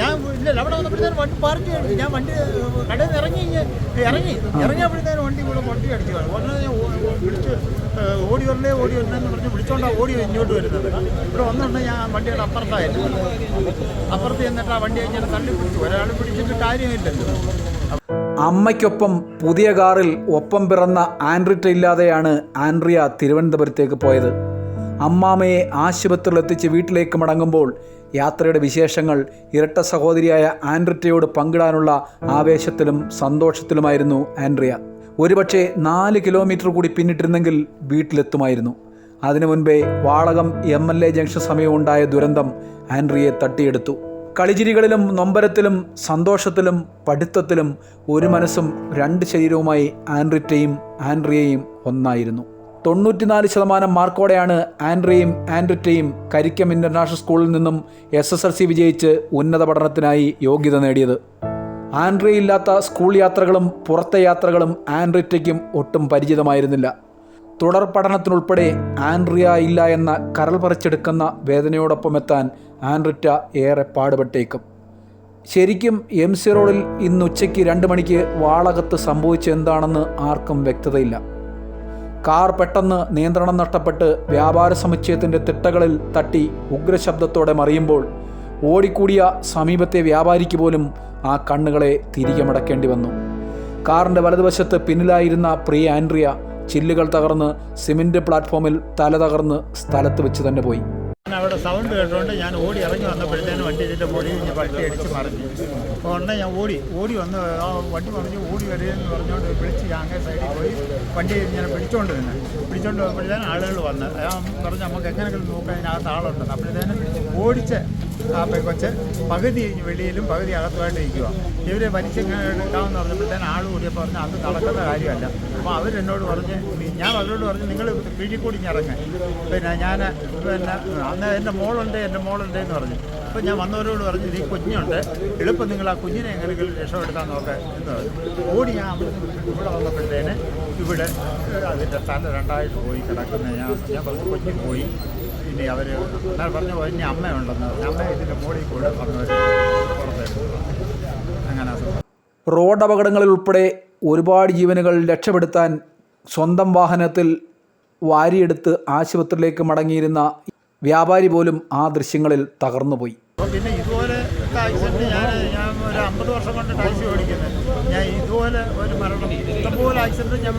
ഞാൻ ഇല്ല അവിടെ വന്നപ്പോഴത്തേനും വണ്ടി പാർക്ക് ചെയ്തു. ഞാൻ വണ്ടി കടയിൽ നിന്ന് ഇറങ്ങി ഇറങ്ങി. ഇറങ്ങിയപ്പോഴത്തേനും വണ്ടി ഇവിടെ വണ്ടി അടിച്ചു ഉടനെ ഞാൻ വിളിച്ച് ഓടി വരണേ ഓടി വരണമെന്ന് പറഞ്ഞ് വിളിച്ചോണ്ടാണ് ഓടി ഇങ്ങോട്ട് വരുന്നത്. ഇവിടെ വന്നുകൊണ്ട് ഞാൻ വണ്ടിയുടെ അപ്പുറത്തായിരുന്നു. അപ്പുറത്ത് ചെന്നിട്ട് ആ വണ്ടി ഇങ്ങനെ തള്ളി പിടിച്ചു. ഒരാൾ പിടിച്ചിട്ട് കാര്യമില്ലല്ലോ. അമ്മയ്ക്കൊപ്പം പുതിയ കാറിൽ ഒപ്പം പിറന്ന ആൻഡ്രിറ്റ ഇല്ലാതെയാണ് ആൻഡ്രിയ തിരുവനന്തപുരത്തേക്ക് പോയത്. അമ്മാമയെ ആശുപത്രിയിൽ എത്തിച്ച് വീട്ടിലേക്ക് മടങ്ങുമ്പോൾ യാത്രയുടെ വിശേഷങ്ങൾ ഇരട്ട സഹോദരിയായ ആൻഡ്രിറ്റയോട് പങ്കിടാനുള്ള ആവേശത്തിലും സന്തോഷത്തിലുമായിരുന്നു ആൻഡ്രിയ. ഒരുപക്ഷെ നാല് കിലോമീറ്റർ കൂടി പിന്നിട്ടിരുന്നെങ്കിൽ വീട്ടിലെത്തുമായിരുന്നു. അതിനു മുൻപേ Valakam M L A junction സമയമുണ്ടായ ദുരന്തം ആൻഡ്രിയെ തട്ടിയെടുത്തു. കളിചിരികളിലും നൊമ്പരത്തിലും സന്തോഷത്തിലും പഠിത്തത്തിലും ഒരു മനസ്സും രണ്ട് ശരീരവുമായി ആൻഡ്രിറ്റയും ആൻഡ്രിയയും ഒന്നായിരുന്നു. തൊണ്ണൂറ്റിനാല് ശതമാനം മാർക്കോടെയാണ് ആൻഡ്രയും ആൻഡ്രിറ്റയും കരിക്കം ഇന്റർനാഷണൽ സ്കൂളിൽ നിന്നും എസ് എസ് എൽ സി വിജയിച്ച് ഉന്നത പഠനത്തിനായി യോഗ്യത നേടിയത്. ആൻഡ്രിയ ഇല്ലാത്ത സ്കൂൾ യാത്രകളും പുറത്തെ യാത്രകളും ആൻഡ്രിറ്റയ്ക്കും ഒട്ടും പരിചിതമായിരുന്നില്ല. തുടർ പഠനത്തിനുൾപ്പെടെ ആൻഡ്രിയ ഇല്ല എന്ന കരൾ പറിച്ചെടുക്കുന്ന വേദനയോടൊപ്പം എത്താൻ ആൻഡ്രിറ്റ ഏറെ പാടുപെട്ടേക്കും. ശരിക്കും എം സി റോഡിൽ ഇന്ന് ഉച്ചയ്ക്ക് രണ്ട് മണിക്ക് വാളകത്ത് സംഭവിച്ചെന്താണെന്ന് ആർക്കും വ്യക്തതയില്ല. കാർ പെട്ടെന്ന് നിയന്ത്രണം നഷ്ടപ്പെട്ട് വ്യാപാര സമുച്ചയത്തിന്റെ തിട്ടകളിൽ തട്ടി ഉഗ്രശബ്ദത്തോടെ മറിയുമ്പോൾ ഓടിക്കൂടിയ സമീപത്തെ വ്യാപാരിക്ക് പോലും ആ കണ്ണുകളെ തിരികെ മടക്കേണ്ടി വന്നു. കാറിന്റെ വലതുവശത്ത് പിന്നിലായിരുന്ന പ്രിയ ആൻഡ്രിയ ചില്ലുകൾ തകർന്ന് സിമെന്റ് പ്ലാറ്റ്ഫോമിൽ തല തകർന്ന് സ്ഥലത്ത് വെച്ച് തന്നെ പോയി. അവിടെ സൗണ്ട് കേട്ടുകൊണ്ട് ഞാൻ ഓടി ഇറങ്ങി വന്നപ്പോഴത്തേനും വണ്ടി ഇതിന്റെ പൊടി കഴിഞ്ഞ് വണ്ടി അടിച്ച് മറിഞ്ഞു. അപ്പോൾ ഉടനെ ഞാൻ ഓടി ഓടി വന്ന് ആ വണ്ടി പറഞ്ഞ് ഓടി വരികയെന്ന് പറഞ്ഞുകൊണ്ട് വിളിച്ച് ഞാൻ അങ്ങേ സൈഡിൽ പോയി. വണ്ടി ഇങ്ങനെ പിടിച്ചോണ്ട് നിന്ന്. പിടിച്ചുകൊണ്ട് വന്നപ്പോഴത്തേനും ആളുകൾ വന്ന് ഞാൻ പറഞ്ഞു നമുക്ക് എങ്ങനെയെങ്കിലും നോക്കാം അതിനകത്ത് ആളുണ്ടെന്ന്. അപ്പോഴത്തേനും ഓടിച്ച് ആ പെക്കൊച്ച് പകുതി വെളിയിലും പകുതി അകത്തുമായിട്ട് ഇരിക്കുക ഇവരെ വലിച്ചെങ്ങനെ എടുക്കാമെന്ന് പറഞ്ഞപ്പോഴത്തേന് ആൾ കൂടിയപ്പോൾ പറഞ്ഞു അത് നടക്കുന്ന കാര്യമല്ല. അപ്പോൾ അവരെന്നോട് പറഞ്ഞ് ഞാൻ അവരോട് പറഞ്ഞ് നിങ്ങൾ വീട്ടിൽ കൂടി പിന്നെ ഞാൻ പിന്നെ അന്ന് എന്റെ മോളുണ്ട് എന്റെ മോളുണ്ട് എന്ന് പറഞ്ഞു. അപ്പോൾ ഞാൻ വന്നവരോട് പറഞ്ഞു ഈ കുഞ്ഞുണ്ട് എളുപ്പം നിങ്ങൾ ആ കുഞ്ഞിനെ എങ്ങനെയെങ്കിലും രക്ഷപ്പെടുത്താൻ നോക്കാം എന്ന് പറഞ്ഞു. ഓടി ഞാൻ ഇവിടെ വന്നപ്പോഴത്തേന് ഇവിടെ അതിന്റെ തല രണ്ടായിട്ട് പോയി കിടക്കുന്ന ഞാൻ ഞാൻ പറഞ്ഞു കൊച്ചി പോയി. ഇനി അവർ എന്നാൽ പറഞ്ഞു ഇനി അമ്മയുണ്ടെന്ന്. ഉണ്ടെന്ന് അമ്മ ഇതിന്റെ മോളിൽ കൂടെ പറഞ്ഞു പുറത്തേക്ക് അങ്ങനെ റോഡ് അപകടങ്ങളിൽ ഉൾപ്പെടെ ഒരുപാട് ജീവനുകൾ രക്ഷപ്പെടുത്താൻ സ്വന്തം വാഹനത്തിൽ വാരിയെടുത്ത് ആശുപത്രിയിലേക്ക് മടങ്ങിയിരുന്ന വ്യാപാരി പോലും ആ ദൃശ്യങ്ങളിൽ തകർന്നുപോയി. പിന്നെ ഇതുപോലെ ആക്സിഡന്റ് ഞാൻ ഞാൻ ഒരു അമ്പത് വർഷം കൊണ്ട് ടാക്സി ഓടിക്കുന്നത് ഞാൻ ഇതുപോലെ ഒരു മരണം ഇഷ്ടംപോലെ ആക്സിഡന്റ് ഞാൻ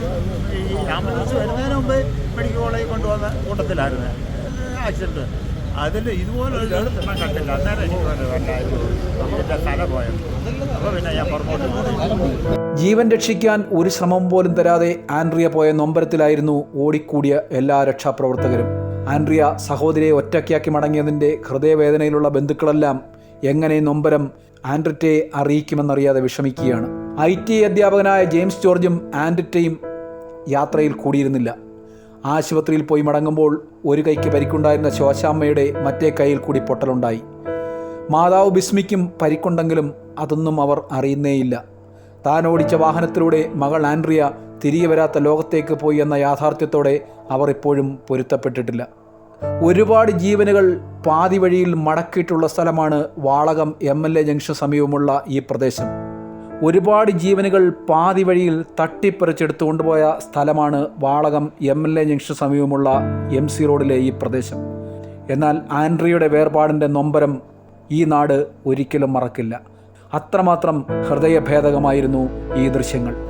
ഈ ആംബുലൻസ് വരുന്നതിന് മുമ്പ് മെഡിക്കൽ കോളേജിൽ കൊണ്ടുവന്ന കൂട്ടത്തിലായിരുന്നു ആക്സിഡന്റ് അതിൽ ഇതുപോലെ ഒരു കണ്ടില്ല. ജീവൻ രക്ഷിക്കാൻ ഒരു ശ്രമം പോലും തരാതെ ആൻഡ്രിയ പോയ നൊമ്പരത്തിലായിരുന്നു ഓടിക്കൂടിയ എല്ലാ രക്ഷാപ്രവർത്തകരും. ആൻഡ്രിയ സഹോദരിയെ ഒറ്റയ്ക്കാക്കി മടങ്ങിയതിന്റെ ഹൃദയവേദനയിലുള്ള ബന്ധുക്കളെല്ലാം എങ്ങനെ നൊമ്പരം ആൻഡ്രിറ്റയെ അറിയിക്കുമെന്നറിയാതെ വിഷമിക്കുകയാണ്. ഐ ടി അധ്യാപകനായ ജെയിംസ് ജോർജും ആൻഡ്രിറ്റയും യാത്രയിൽ കൂടിയിരുന്നില്ല. ആശുപത്രിയിൽ പോയി മടങ്ങുമ്പോൾ ഒരു കൈക്ക് പരിക്കുണ്ടായിരുന്ന ശോശാമ്മയുടെ മറ്റേ കൈയിൽ കൂടി പൊട്ടലുണ്ടായി. മാതാവ് ബിസ്മിക്കും പരിക്കുണ്ടെങ്കിലും അതൊന്നും അവർ അറിയുന്നേയില്ല. താൻ ഓടിച്ച വാഹനത്തിലൂടെ മകൾ ആൻഡ്രിയ തിരികെ വരാത്ത ലോകത്തേക്ക് പോയി എന്ന യാഥാർത്ഥ്യത്തോടെ അവർ ഇപ്പോഴും പൊരുത്തപ്പെട്ടിട്ടില്ല. ഒരുപാട് ജീവനുകൾ പാതി വഴിയിൽ മടക്കിയിട്ടുള്ള സ്ഥലമാണ് Valakam M L A junction സമീപമുള്ള ഈ പ്രദേശം. ഒരുപാട് ജീവനുകൾ പാതി വഴിയിൽ തട്ടിപ്പറിച്ചെടുത്തു കൊണ്ടുപോയ സ്ഥലമാണ് Valakam M L A junction സമീപമുള്ള എം സി റോഡിലെ ഈ പ്രദേശം. എന്നാൽ ആൻഡ്രിയുടെ വേർപാടിന്റെ നൊമ്പരം ഈ നാട് ഒരിക്കലും മറക്കില്ല. അത്രമാത്രം ഹൃദയഭേദകമായിരുന്നു ഈ ദൃശ്യങ്ങൾ.